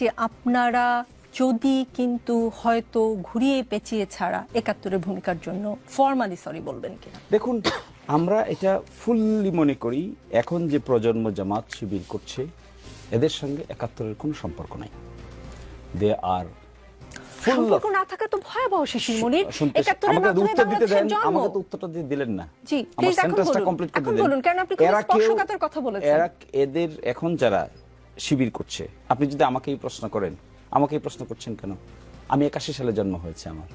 যে আপনারা যদি কিন্তু হয়তো ঘুরিয়ে পেঁচিয়ে ছাড়া একাত্তরের ভূমিকার জন্য ফর্মালি সরি বলবেন কিনা? দেখুন আমরা এটা ফুললি মনে করি এখন যে প্রজন্ম জামাত শিবির করছে এদের সঙ্গে একাত্তরের কোনো সম্পর্ক নাই। দে আর সম্পর্ক না থাকা তো ভয়াবহ শিশির মনির। একাত্তরের আমাকে মাধ্যমে উত্তর দিতে দেন বাংলাদেশের জন্ম। আমাকে তো উত্তরটা দিয়ে দিলেন না। জি, আমার সেন্টেন্সটা কমপ্লিট করতে দেন। বলুন, কারণ আপনি খুব স্পর্শকাতর কথা বলেছেন। এরা এদের এখন যারা শিবির করছে। আপনি যদি আমাকে এই প্রশ্ন করেন আমাকে এই প্রশ্ন করছেন কেন? আমি একাশি সালে জন্ম হয়েছে আমার।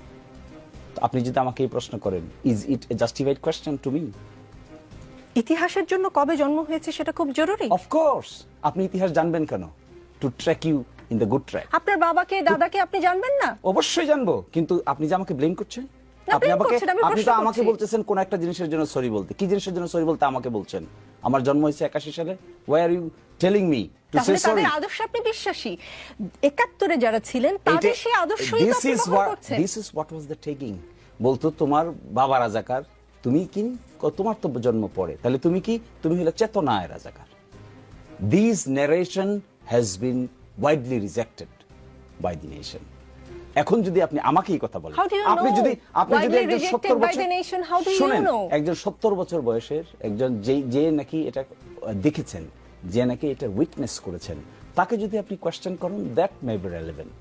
তো আপনি যদি আমাকে এই প্রশ্ন করেন is it a justified question to me ইতিহাসের জন্য কবে জন্ম হয়েছে সেটা খুব জরুরি। অফকোর্স আপনি ইতিহাস জানবেন কেন? To track you in the good track আপনার বাবাকে দাদাকে আপনি জানবেন না? অবশ্যই জানব কিন্তু আপনি যে আমাকে ব্লেম করছেন? আপনি আমাকে আপনি তো আমাকে বলতেছেন কোন একটা জিনিসের জন্য সরি বলতে। কি জিনিসের জন্য সরি বলতে আমাকে বলছেন? আমার জন্ম হয়েছে একাশি সালে। Why are you telling me তাহলে তাদের আদর্শে আপনি বিশ্বাসী। একাত্তরে যারা ছিলেন তাদের সেই আদর্শই this is this is what was the taking বলতো তোমার বাবা রাজাকার তুমি কি তোমার তো জন্ম পড়ে তাহলে তুমি কি তুমি হলে চেতনায় রাজাকার। This narration has been widely rejected by the nation এখন যদি আপনি আমাকে এই কথা বলেন আপনি যদি আপনি যদি একজন rejected সত্তর by বছর শুনেন একজন সত্তর বছর বয়সের একজন যে যে নাকি এটা দেখেছেন যে নাকি এটা উইটনেস করেছেন। তাকে যদি আপনি কোয়েশ্চেন করেন that may be relevant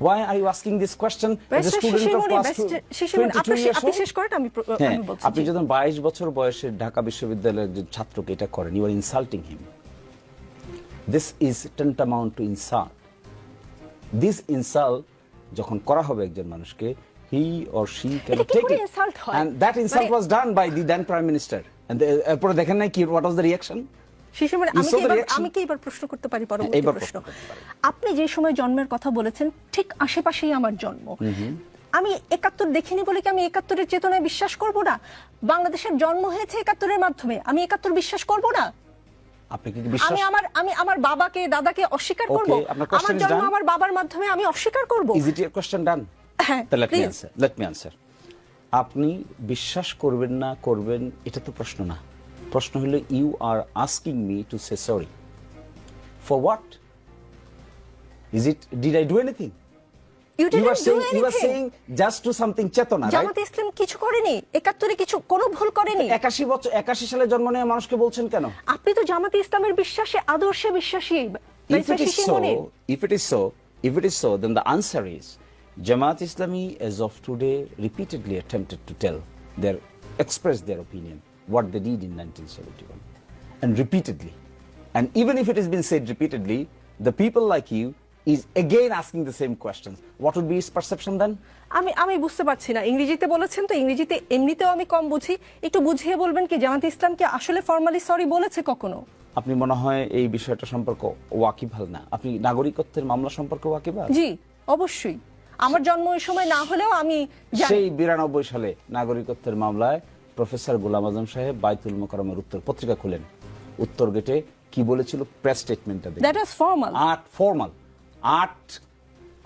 Why are you asking this question? As a student of class best two- Shishir Moni, 22 আপনি years আপনি শেষ করেন আমি হ্যাঁ, আপনি যখন বাইশ বছর বয়সের ঢাকা বিশ্ববিদ্যালয়ের একজন ছাত্রকে এটা করেন you are insulting him this is tantamount to insult this insult যখন করা হবে একজন মানুষকে he or she can take it and that insult was done by the then prime minister এরপরে দেখেন নাই কি what was the reaction Shishir Moni, আমি কি? আমি কি এবার প্রশ্ন করতে পারি পরবর্তী প্রশ্ন। আপনি যে সময় জন্মের কথা বলেছেন ঠিক আশেপাশেই আমার জন্ম। আমি একাত্তর দেখিনি বলে কি আমি একাত্তরের চেতনায় বিশ্বাস করব না? বাংলাদেশের জন্ম হয়েছে একাত্তরের মাধ্যমে। আমি একাত্তর বিশ্বাস করব না? আপনি কি বিশ্বাস আমি আমার আমি আমার বাবাকে দাদাকে অস্বীকার করব? আমার জন্ম আমার বাবার মাধ্যমে আমি অস্বীকার করব? Is it year question done হ্যাঁ, let me answer let me answer আপনি বিশ্বাস করবেন না করবেন এটা তো প্রশ্ন না। প্রশ্ন হলো you are asking me to say sorry for what is it did I do anything you you are didn't do saying you are anything saying just to something চেতনা রাইট জামাতে ইসলাম কিছু করেনি একাত্তরে কিছু কোনো ভুল করেনি। একাশি বছর একাশি সালে জন্ম নেওয়া মানুষকে বলছেন কেন? আপনি তো জামাতে ইসলামের বিশ্বাসে আদর্শে বিশ্বাসী if it is Shishir so, if it is so, if it is so, then the answer is Jamaat Islami, as of today, repeatedly attempted to tell their, express their opinion, what they did in 1971, and repeatedly. And even if it has been said repeatedly, the people like you is again asking the same questions. What would be his perception then? আমি আমি বুঝতে পারছি না। ইংরেজিতে বলেছেন তো ইংরেজিতে এমনিতেও আমি কম বুঝি। একটু বুঝিয়ে বলবেন কি জামাতে ইসলাম কি আসলে ফর্মালি সরি বলেছে কখনো? আপনি মনে হয় এই বিষয়টা সম্পর্ক ওয়াকিবহাল না? আপনি নাগরিকত্বের মামলা সম্পর্কে ওয়াকিবহাল? জি অবশ্যই। আমার জন্ম ওই সময় না হলেও আমি সেই বিরানব্বই সালে নাগরিকত্বের মামলায় প্রফেসর গোলাম আজম সাহেব বাইতুল মোকারমের উত্তর পত্রিকা খুলেন। উত্তর গেটে কি বলেছিল? Press স্টেটমেন্টটা that was formal at formal at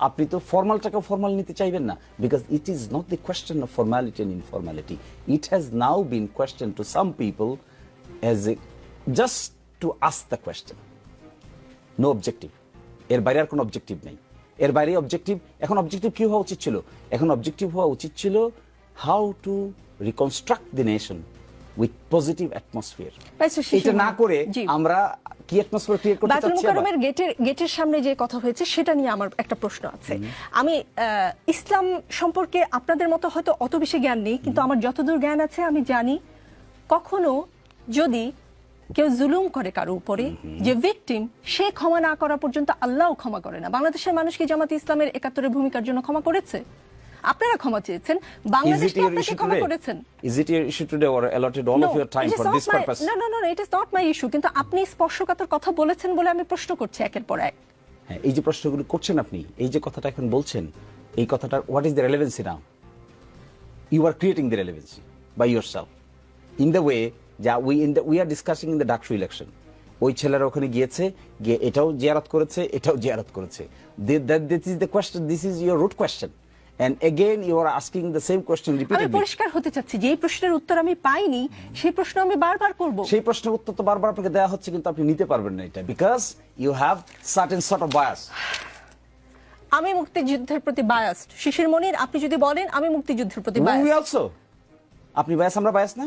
আপনি তো ফর্মালটাকে ফর্মাল নিতে চাইবেন না। Because it is not the question of formality and informality it has now been question to some people as a just to ask the question no objective এর বাইরে আর কোনো objective নেই। এর বাইরে অবজেক্টিভ এখন অবজেক্টিভ কি হওয়া উচিত ছিল? এখন অবজেক্টিভ হওয়া উচিত ছিল how to reconstruct the nation with positive atmosphere এটা না করে আমরা কি অ্যাটমসফিয়ার ক্রিয়েট করতে চাচ্ছি? মুকাররমের গেটের গেটের সামনে যে কথা হয়েছে সেটা নিয়ে আমার একটা প্রশ্ন আছে। আমি ইসলাম সম্পর্কে আপনাদের মতো হয়তো অত বেশি জ্ঞান নেই কিন্তু আমার যতদূর জ্ঞান আছে আমি জানি কখনো যদি কেউ জুলুম করে কারও উপরে যে ভিকটিম সে ক্ষমা না করা পর্যন্ত আল্লাহও ক্ষমা করে না। বাংলাদেশের মানুষ কি জামাত ইসলামের একাত্তরের ভূমিকার জন্য ক্ষমা করেছে? আপনারা ক্ষমা চেয়েছেন। বাংলাদেশ কি আপনাকে ক্ষমা করেছেন। Is it your issue today or allotted all of your time for this purpose? No, no, no, it is not my issue. কিন্তু আপনি স্পর্শকাতর কথা বলেছেন বলে আমি প্রশ্ন করছি একের পর এক। হ্যাঁ এই যে প্রশ্নগুলো করছেন আপনি এই যে কথাটা এখন বলছেন এই কথাটার what is the relevancy now you are creating the relevancy by yourself in the way যা we in the we are discussing in the DUCSU election ওই ছেলেরা ওখানে গিয়েছে গিয়ে এটাও জিয়ারত করেছে এটাও জিয়ারত করেছে। This is the question this is your root question and again you are asking the same question আমি পরিষ্কার হতে চাচ্ছি যে এই প্রশ্নের উত্তর আমি পাইনি সেই প্রশ্ন আমি বারবার করব। সেই প্রশ্নের উত্তর তো বারবার আপনাকে দেওয়া হচ্ছে কিন্তু আপনি নিতে পারবেন না এটা because you have certain sort of bias আমি মুক্তিযুদ্ধের প্রতি বায়াসড শিশির মনির আপনি যদি বলেন আমি মুক্তিযুদ্ধের প্রতি বায়াসড আপনি বায়াস আমরা বায়াস না?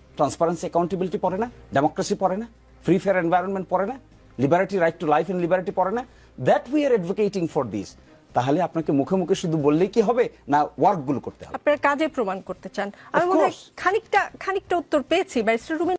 ট্রান্সপারেন্সি অ্যাকাউন্টেবিলিটি পড়ে না ডেমোক্রেসি পড়ে না ফ্রি ফেয়ার এনভায়রনমেন্ট পড়ে না liberty right to life and liberty পড়ে না that we are advocating for this তাহলে আপনাকে মুখে মুখে শুধু বললেই কি হবে? না ওয়ার্কগুলো করতে হবে। আপনার কাজে প্রমাণ করতে চান। আমি মনে হয় খানিকটা খানিকটা উত্তর পেয়েছি ব্যারিস্টার রুমিন